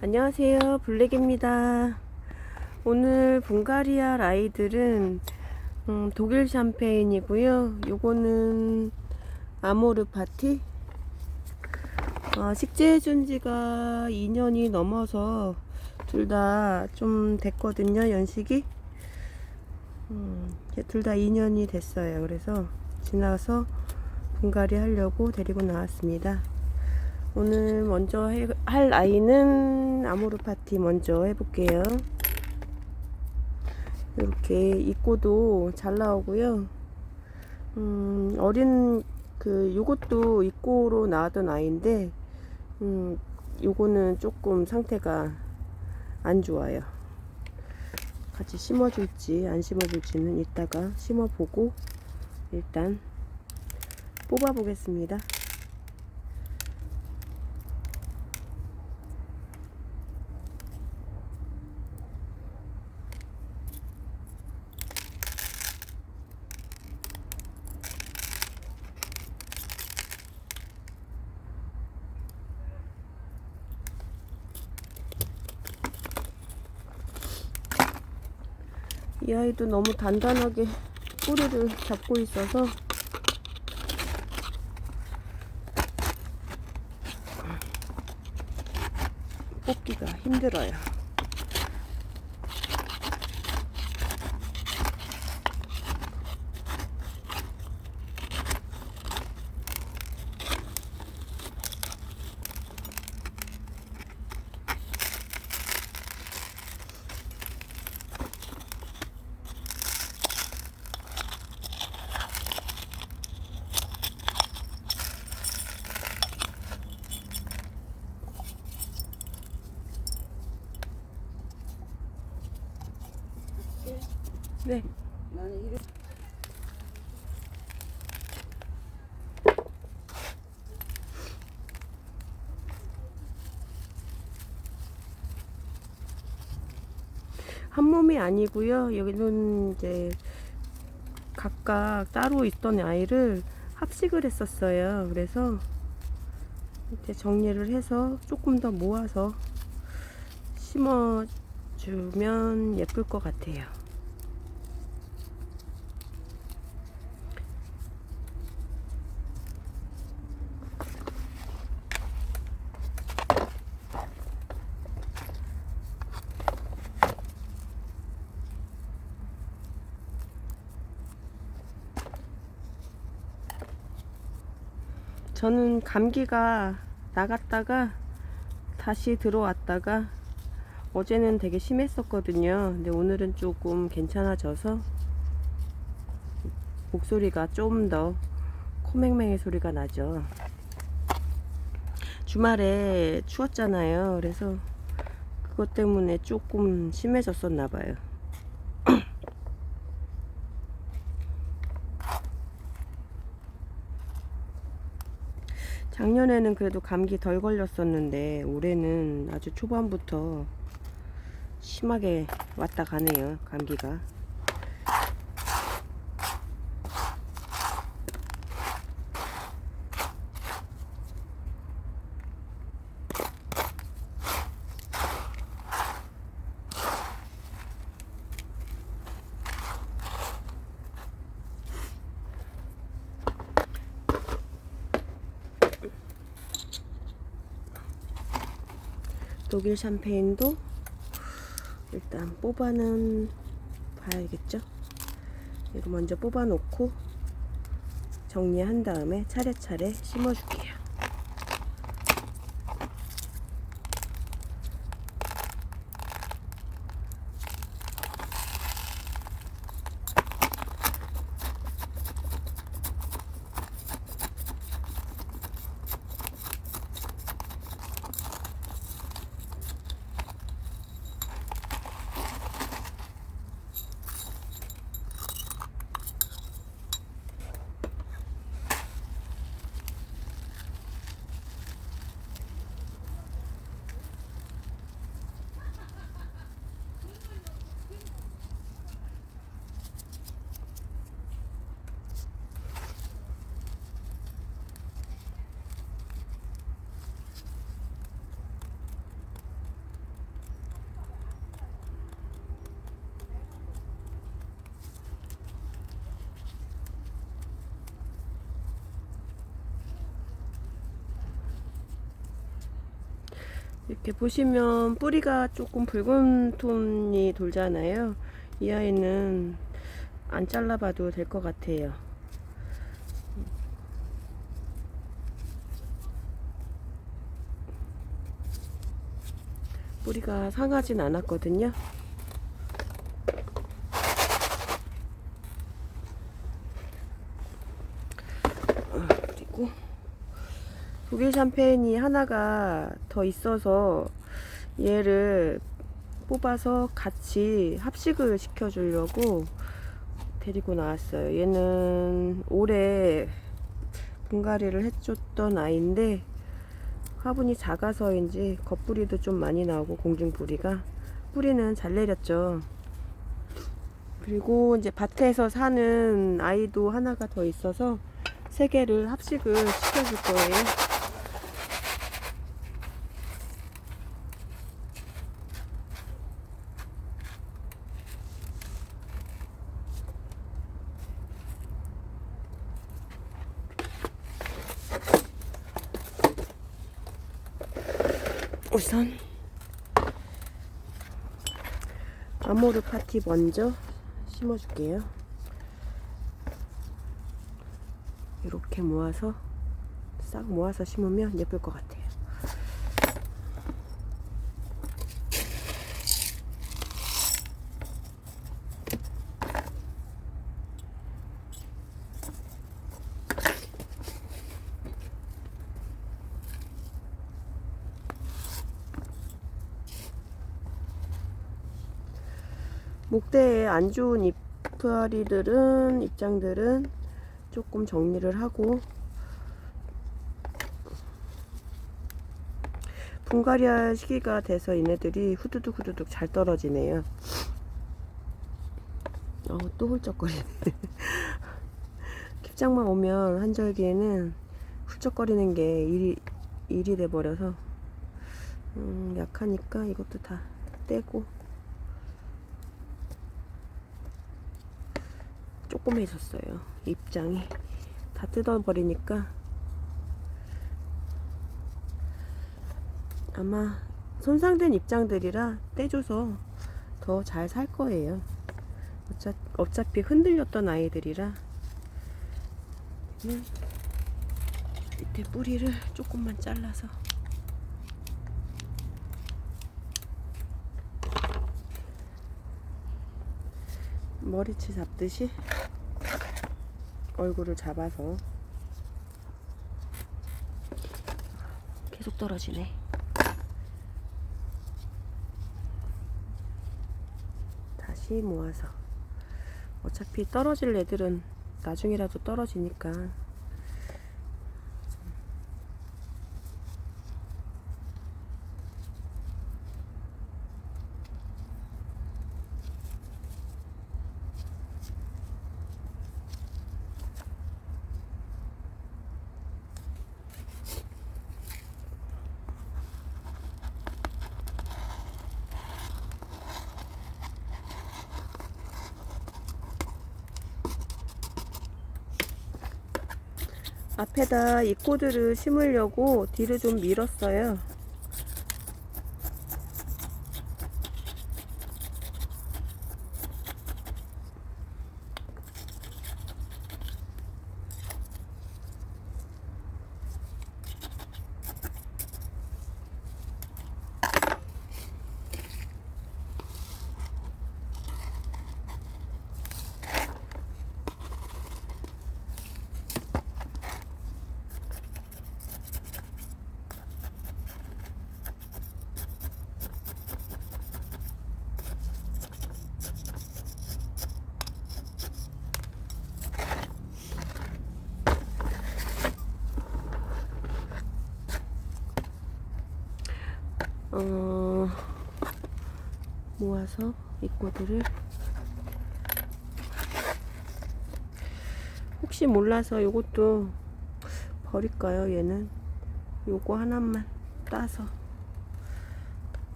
안녕하세요. 블랙입니다. 오늘 분가리아 라이들은 음, 독일 샴페인이고요. 요거는 아모르 파티. 어, 식재해준 지가 2년이 넘어서 둘 다 좀 됐거든요 연식이. 음, 둘 다 2년이 됐어요. 그래서 지나서 분갈이 하려고 데리고 나왔습니다 오늘 먼저 해- 할 아이는 아모르 파티 먼저 해볼게요. 이렇게 입고도 잘 나오고요. 음, 어린 그 요것도 입고로 나왔던 아이인데 음, 요거는 조금 상태가 안 좋아요. 같이 심어줄지 안 심어줄지는 이따가 심어보고 일단 뽑아보겠습니다. 이 아이도 너무 단단하게 꼬리를 잡고 있어서 뽑기가 힘들어요. 한 몸이 아니고요. 여기는 이제 각각 따로 있던 아이를 합식을 했었어요. 그래서 이제 정리를 해서 조금 더 모아서 심어주면 예쁠 것 같아요. 저는 감기가 나갔다가 다시 들어왔다가 어제는 되게 심했었거든요. 근데 오늘은 조금 괜찮아져서 목소리가 좀 더 코맹맹의 소리가 나죠. 주말에 추웠잖아요. 그래서 그것 때문에 조금 심해졌었나 봐요. 작년에는 그래도 감기 덜 걸렸었는데 올해는 아주 초반부터 심하게 왔다 가네요 감기가 독일 샴페인도 일단 뽑아는 봐야겠죠? 이거 먼저 뽑아 놓고 정리한 다음에 차례차례 심어 줄게요 이렇게 보시면 뿌리가 조금 붉은 톤이 돌잖아요. 이 아이는 안 잘라봐도 될 것 같아요. 뿌리가 상하진 않았거든요. 어, 그리고 독일 샴페인이 하나가 더 있어서 얘를 뽑아서 같이 합식을 시켜주려고 데리고 나왔어요. 얘는 올해 분갈이를 해줬던 아이인데 화분이 작아서인지 겉뿌리도 좀 많이 나오고 공중뿌리가 뿌리는 잘 내렸죠. 그리고 이제 밭에서 사는 아이도 하나가 더 있어서 세 개를 합식을 시켜줄 거예요. 파티 먼저 심어줄게요. 이렇게 모아서 싹 모아서 심으면 예쁠 것 같아요. 목대에 안 좋은 잎파리들은 입장들은 조금 정리를 하고 분갈이할 시기가 돼서 얘네들이 후두둑 후두둑 잘 떨어지네요. 어, 또 훌쩍거리네. 캡장만 오면 한 절기에는 훌쩍거리는 게 일이, 일이 돼버려서 음, 약하니까 이것도 다 떼고 조그매졌어요. 입장이. 다 뜯어버리니까. 아마 손상된 입장들이라 떼줘서 더 잘 살 거예요. 어차, 어차피 흔들렸던 아이들이라. 그냥 밑에 뿌리를 조금만 잘라서. 머리채 잡듯이 얼굴을 잡아서. 계속 떨어지네. 다시 모아서. 어차피 떨어질 애들은 나중이라도 떨어지니까 앞에다 이 코드를 심으려고 뒤를 좀 밀었어요. 어, 모아서 이 코드를 혹시 몰라서 요것도 버릴까요 얘는? 요거 하나만 따서.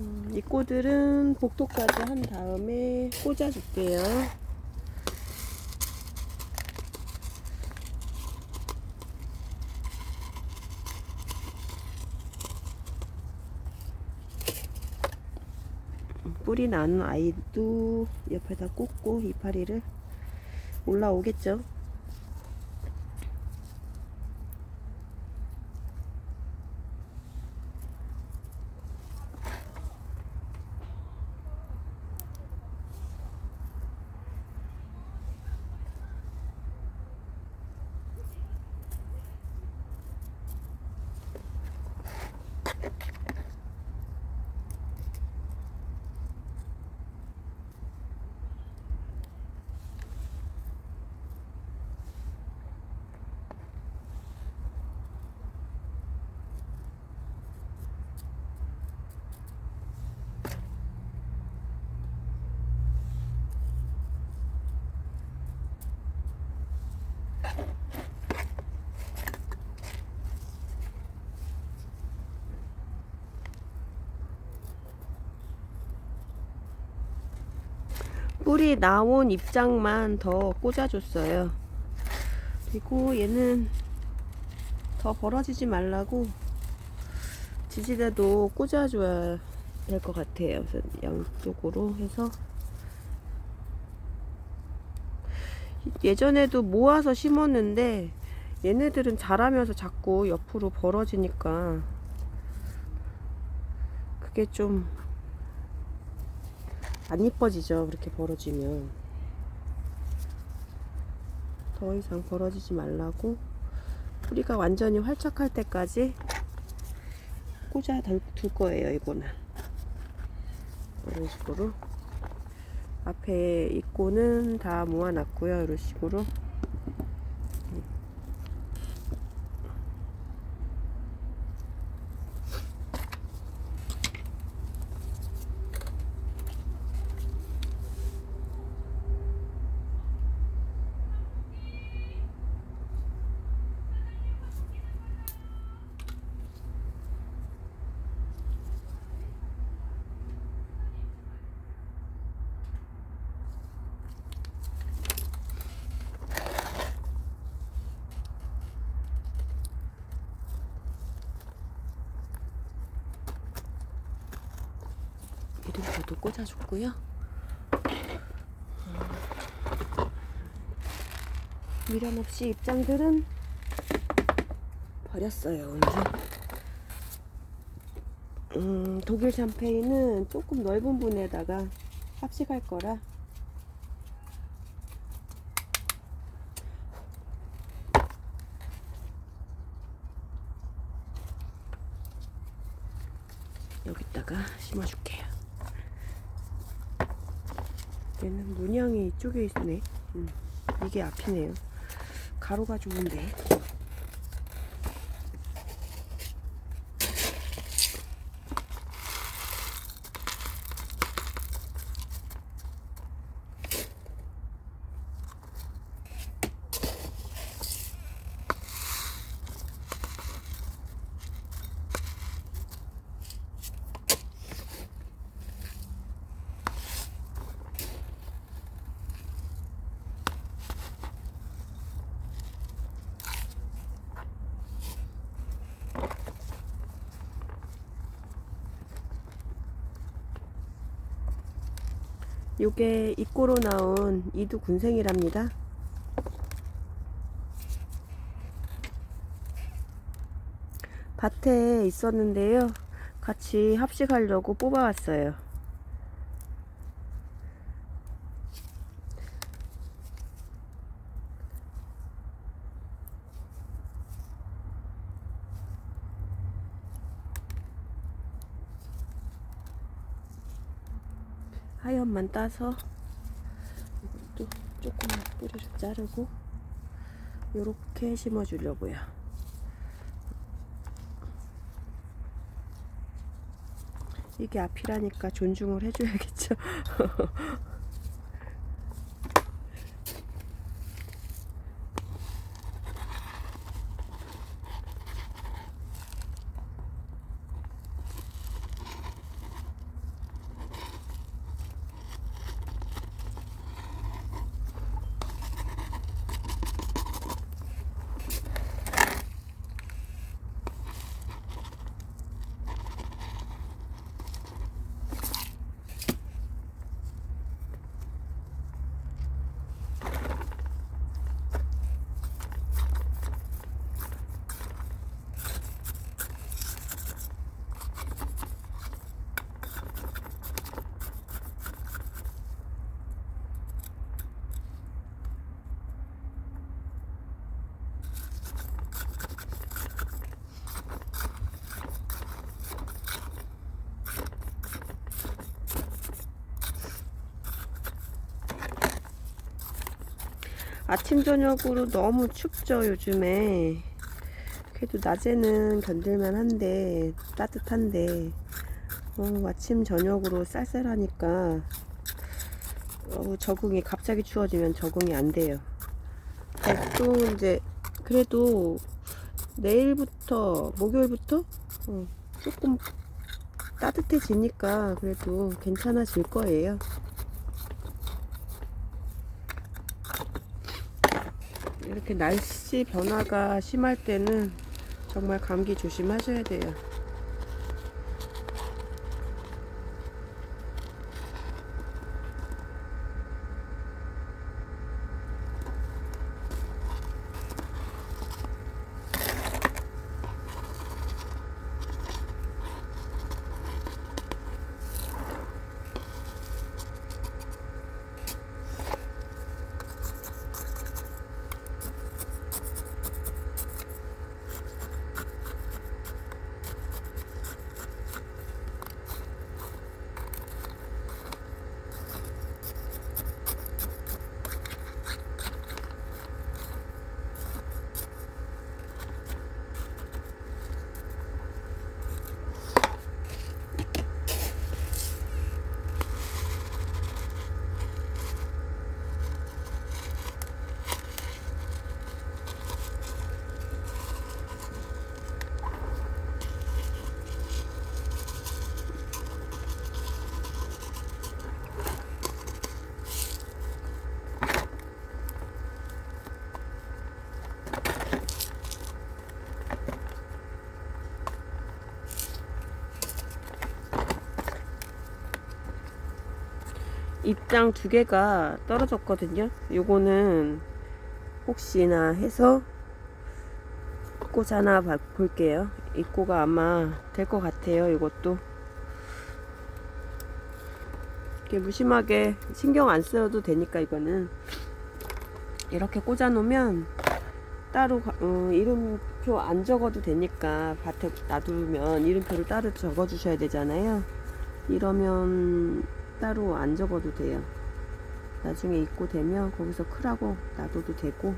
음, 이 꼬들은 복도까지 한 다음에 꽂아줄게요 뿌리 나는 아이도 옆에다 꽂고 이파리를 올라오겠죠. 뿌리 나온 입장만 더 꽂아줬어요. 그리고 얘는 더 벌어지지 말라고 지지대도 꽂아줘야 될 것 같아요. 양쪽으로 해서 예전에도 모아서 심었는데 얘네들은 자라면서 자꾸 옆으로 벌어지니까 그게 좀 안 이뻐지죠. 그렇게 벌어지면. 더 이상 벌어지지 말라고 뿌리가 완전히 활착할 때까지 꽂아 둘 거예요. 이거는. 이런 식으로. 앞에 입고는 다 모아놨고요. 이런 식으로. 이름표도 꽂아줬고요. 미련 없이 입장들은 버렸어요 오늘. 음, 독일 샴페인은 조금 넓은 분에다가 합식할 거라 여기다가 심어줄게요. 얘는 문양이 이쪽에 있네. 음, 이게 앞이네요. 가로가 좋은데. 요게 입고로 나온 이두 군생이랍니다. 밭에 있었는데요. 같이 합식하려고 뽑아왔어요. 하얀만 따서 이것도 조금만 뿌리를 자르고 요렇게 심어 주려고요. 이게 앞이라니까 존중을 해줘야겠죠. 아침 저녁으로 너무 춥죠 요즘에. 그래도 낮에는 견딜만 한데 따뜻한데. 어, 아침 저녁으로 쌀쌀하니까 어, 적응이 갑자기 추워지면 적응이 안 돼요. 네, 또 이제 그래도 내일부터 목요일부터? 어, 조금 따뜻해지니까 그래도 괜찮아질 거예요. 이렇게 날씨 변화가 심할 때는 정말 감기 조심하셔야 돼요. 입장 두 개가 떨어졌거든요. 요거는 혹시나 해서 꽂아나 봐- 볼게요. 입고가 아마 될 것 같아요. 이것도 이렇게 무심하게 신경 안 써도 되니까 이거는 이렇게 꽂아 놓으면 따로 가- 어, 이름표 안 적어도 되니까 밭에 놔두면 이름표를 따로 적어 주셔야 되잖아요. 이러면 따로 안 적어도 돼요. 나중에 입고 되면 거기서 크라고 놔둬도 되고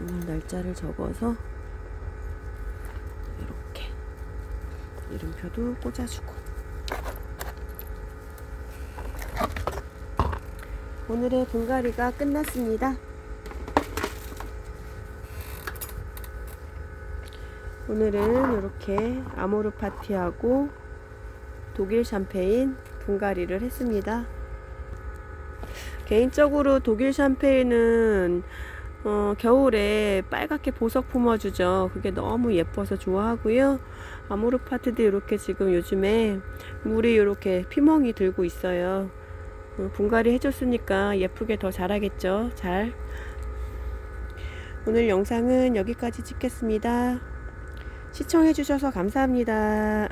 오늘 날짜를 적어서 이렇게 이름표도 꽂아주고 오늘의 분갈이가 끝났습니다. 오늘은 이렇게 아모르 파티하고 독일 샴페인 분갈이를 했습니다. 개인적으로 독일 샴페인은 어, 겨울에 빨갛게 보석 품어주죠. 그게 너무 예뻐서 좋아하고요. 아모르 파트도 이렇게 지금 요즘에 물이 이렇게 피멍이 들고 있어요. 어, 분갈이 해줬으니까 예쁘게 더 자라겠죠. 잘. 오늘 영상은 여기까지 찍겠습니다. 시청해주셔서 감사합니다.